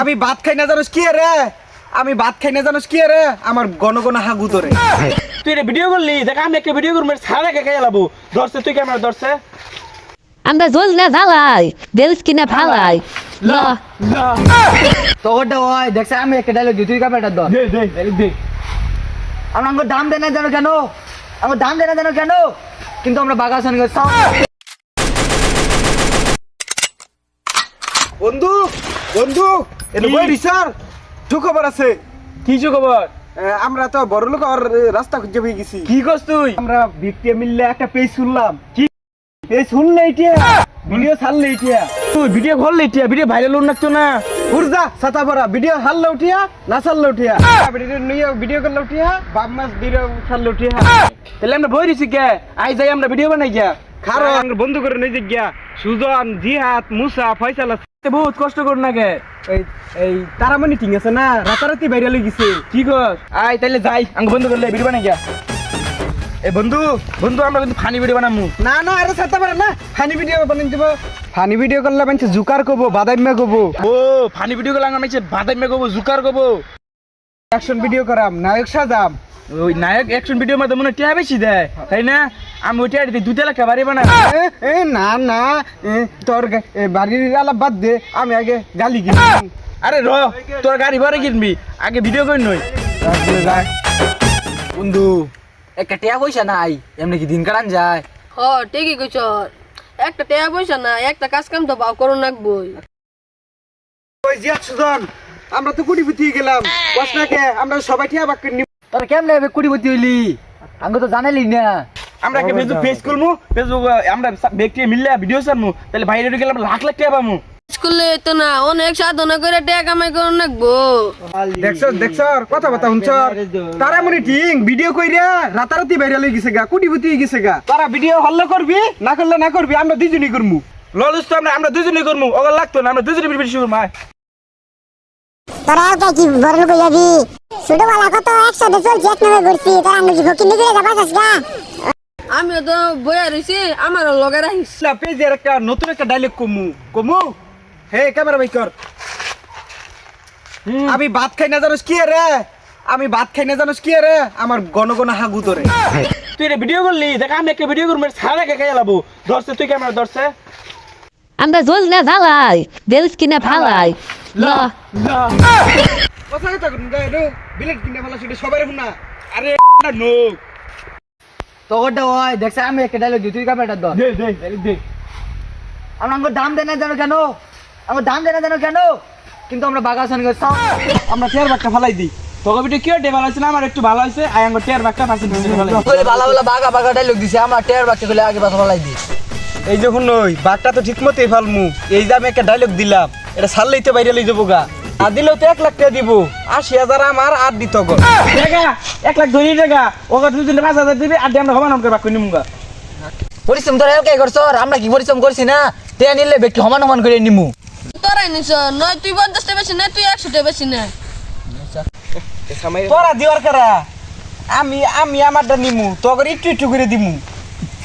আমি ভাত খাই না জানোস কি রে? আমি ভাত খাই না জানোস কি রে? আমার গণ গণ হাগু ধরে। তুই এটা ভিডিও করলি? দেখ আমি একটা ভিডিও করব সারা কে খেয়ে লাবো। ধরছে তুই ক্যামেরা ধরছে? আমরা জল না জ্বালাই দেউস কিনা ফালাই। ল। তোরটা হয় দেখছে আমি একটা ডায়লগ দিই তুই কাপড়টা ধর। দে দে দে আমরা আমার দাম দেয় না জানো কেন? আমার দাম দেয় না জানো কেন? কিন্তু আমরা বাগাসান করতাম বন্ধু বন্ধু এটা কি? বই রিসার সুখবর আছে? কিছু খবর? আমরা তো বড় লোক আর রাস্তা খুঁজে পেয়ে গেছি। কি করছ তুই? আমরা ভিক্টে মিললে একটা পেজ শুনলাম। কি? পেজ শুনলে এটা ভিডিও ছাড়লে এটা তুই ভিডিও করলি টিয়া ভিডিও ভাইরাল হল না? উর্জা ছাতা পরা। ভিডিও হারলে উঠিয়া না ছাড়লে উঠিয়া? ভিডিও নিয়ে ভিডিও করলে উঠিয়া বাপ মাস ভিডিও ছাড়লে উঠিয়া। তাহলে আমরা বই দিছি কে? আই যাই আমরা ভিডিও বানাই গিয়া। খারো। বন্ধু করে নিয়ে গিয়া। সুজন জিহাদ মুসা ফয়সাল তে বহুত কষ্ট কর এই এই তারামণি ঠিক আছে না? রাতারাতি বাইরে লই গেছে। কি কর আই তাহলে যাই। আঙ্গ বন্ধ করলে ভিডিও বানাই গিয়া। এ বন্ধু বন্ধু আমরা কিন্তু ফানি ভিডিও বানামু। না না আরে ছাড়তে পারে না। ফানি ভিডিও দিব। ফানি ভিডিও করলে মানে জুকার কব বাদাইমা কব ও ফানি ভিডিও করলে আমরা মাইছে বাদাই মে জুকার গবো অ্যাকশন ভিডিও করাম নায়ক সাজাম। ওই নায়ক অ্যাকশন ভিডিও মধ্যে মনে টিয়া বেশি দেয় তাই না? আমি ওই টিয়া দিই লাখ বাড়ি বানাই। এ, না না তোর বাড়ির আলাপ বাদ দে আমি আগে গালি গিয়ে আরে র তোর গাড়ি ভাড়া কিনবি আগে ভিডিও করি নই। বন্ধু একটা টিয়া পয়সা নাই এমনি কি দিন কাটান যায়? হ ঠিকই কইছ। একটা টাকা পয়সা না একটা কাজ কাম তো বাও করুন রাখবই ওই জিয়াদ সুজন আমরা তো কুড়িপুতি গেলাম। কসনাকে আমরা সবাই ঠিয়া বাক্য নিব। তোর কেমনে হবে কুড়িপতি হইলি? আমি তো জানালি না। আমরা একটা ফেসবুক পেজ খুলমু ফেসবুক আমরা ব্যক্তি মিললে ভিডিও ছাড়মু তাহলে বাইরে গেলে আমরা লাখ লাখ টাকা পামু স্কুলে তো না অনেক সাধনা করে টাকা কামাই করুন রাখব দেখছ দেখছ কথা কথা শুনছ তারা মনে ঠিক ভিডিও কইরা রাতারাতি বাইরে লই গেছে গা কুড়িপুতি গেছে গা। তারা ভিডিও হল্লা করবি না করলে না করবি আমরা দুজনই করমু। ললুস তো আমরা আমরা দুজনেই করমু ওগুলো লাগতো না আমরা দুজনে বেশি আয়। তোরা ওকে কি বড় লোক যাবি ছোটবেলা কত একসাথে চলছি এক নামে ঘুরছি তোরা আঙ্গুল ভকি নিজে যাবা চাস গা আমিও তো বইয়া রইছি আমারও লগে রাখিস। না পেজের একটা নতুন একটা ডায়লগ কমু কমু? হে ক্যামেরা ভাই কর। আমি ভাত খাই না জানোস কি রে? আমি ভাত খাই না জানোস কি রে? আমার গণ গণ হাগু ধরে। তুই এটা ভিডিও করলি দেখ আমি একটা ভিডিও করব সারা কে খেয়ে লাবো। ধরছে তুই ক্যামেরা ধরছে? আমরা জল না জ্বালাই দেউস কিনা ফালাই। ল কথা কথা করুন রে বিলেট কিনে ফেলা সেটা সবাই না আরে নোক তোরটা হয় দেখছে আমি একটা ডায়লগ দিই তুই ধর দে দে দে আমরা আমার দাম দেয় না জানো কেন? আমার দাম দেয় না জানো কেন? কিন্তু আমরা বাগাসান করতাম আমরা টিয়ার বাগটা ফালাই দিই। তোকে কি ভালো না? আমার একটু ভালো হয়েছে। আই আঙ্গ টিয়ার বাগটা ফাঁসি দিয়েছে ভালো বলে ভালো ভালো বাগা বাগা ডায়লগ দিছে আমরা টেয়ার বাচ্চা করলে আগে পাশে ফলাই দিই। এই যখন ওই বাঘটা তো ঠিক মতোই ফালমু। এই যে আমি একটা ডায়লগ দিলাম এটা ছাড়লেই তো বাইরে লই যাব গা। আর দিলেও তো এক লাখ টাকা দিব। আশি হাজার আমার আর দিত গো। টাকা? এক লাখ ধরি টাকা? ওকে দুজনে পাঁচ হাজার দিবি আর দিয়ে আমরা সমান করে বাক করে নিমুগা পরিশ্রম তোরা এলকে করছ আমরা কি পরিশ্রম করছি না? টেয়া নিলে ব্যক্তি সমান সমান করে নিমু। তোরাই নিছ নয় তুই পঞ্চাশটা বেশি না তুই একশোটা বেশি না। তোরা দিওয়ার কারা? আমি আমি আমারটা নিমু তোকে একটু একটু করে দিমু।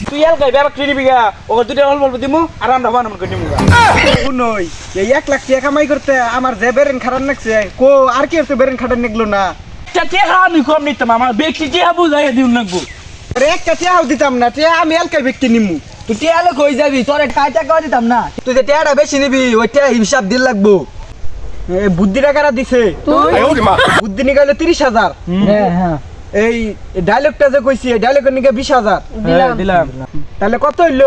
তুই ওকে দুটো অল্প অল্প দিমু আর আমরা করে নিমুগা নই এই এক লাখ টাকা কামাই করতে আমার যে বেরেন খারাপ লাগছে কো আর কি বেরেন খাটান না? টেহা আমি কম নিতাম আমার ব্যক্তি টেহা বুঝাই দিউ নাকবো আরে একটা দিতাম না টিয়া আমি এলকাই ব্যক্তি নিমু। তুই টেয়া লোক যাবি? তোর কাজ টাকা দিতাম না। তুই যে টেয়াটা বেশি নিবি ওই টেয়া হিসাব দিল লাগবো। এ বুদ্ধি টাকারা দিছে। বুদ্ধি নিকালে তিরিশ হাজার। হ্যাঁ হ্যাঁ। এই ডায়লগটা যে কইছি এই ডায়লগের নিকে বিশ হাজার। দিলাম। দিলাম। তাহলে কত হইল?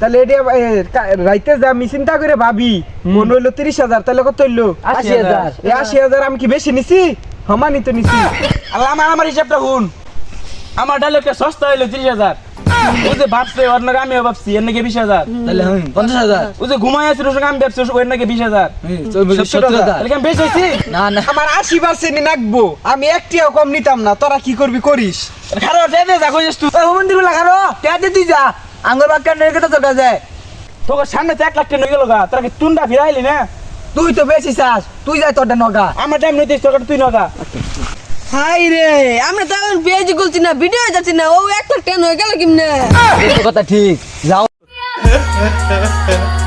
তাহলে এটা রাইতে যা আমি চিন্তা করে ভাবি মনে হইল তিরিশ হাজার তাহলে কত হইল? আশি হাজার। এই আশি হাজার আমি কি বেশি নিছি? সমানই তো নিছি। আল্লাহ আমার আমার হিসাবটা শুন। আমার ডায়লগটা সস্তা হইল তিরিশ হাজার। ও যে ভাবছে ওর নাকি আমিও ভাবছি এর নাকি বিশ হাজার। তাহলে পঞ্চাশ হাজার। ও যে ঘুমাই আছে ওর সঙ্গে আমি ভাবছি ওর নাকি বিশ হাজার। আমি বেশি হয়েছি? না না। আমার আশি পার্সেন্ট নাকবো। আমি একটিও কম নিতাম না। তোরা কি করবি করিস? খারো দে দে যা কইছিস তুই। মন্দিরগুলা খারো। দিয়ে তুই যা। আঙ্গুর বাক্কা নিয়ে কেটে তোর কাছে তোকে সামনে তো এক লাখ টাকা গেল গা। তোরা কি টুন্ডা ফিরাইলি না? তুই তো বেশি চাস। তুই যাই তোরটা নগা। আমার টাইম নিতে তোর তুই নগা। হাই রে আমরা তো এখন পেঁয়াজি করছি না ভিডিও যাচ্ছি না ও একটা টেন হয়ে গেল কিমনে? কথা ঠিক যাও।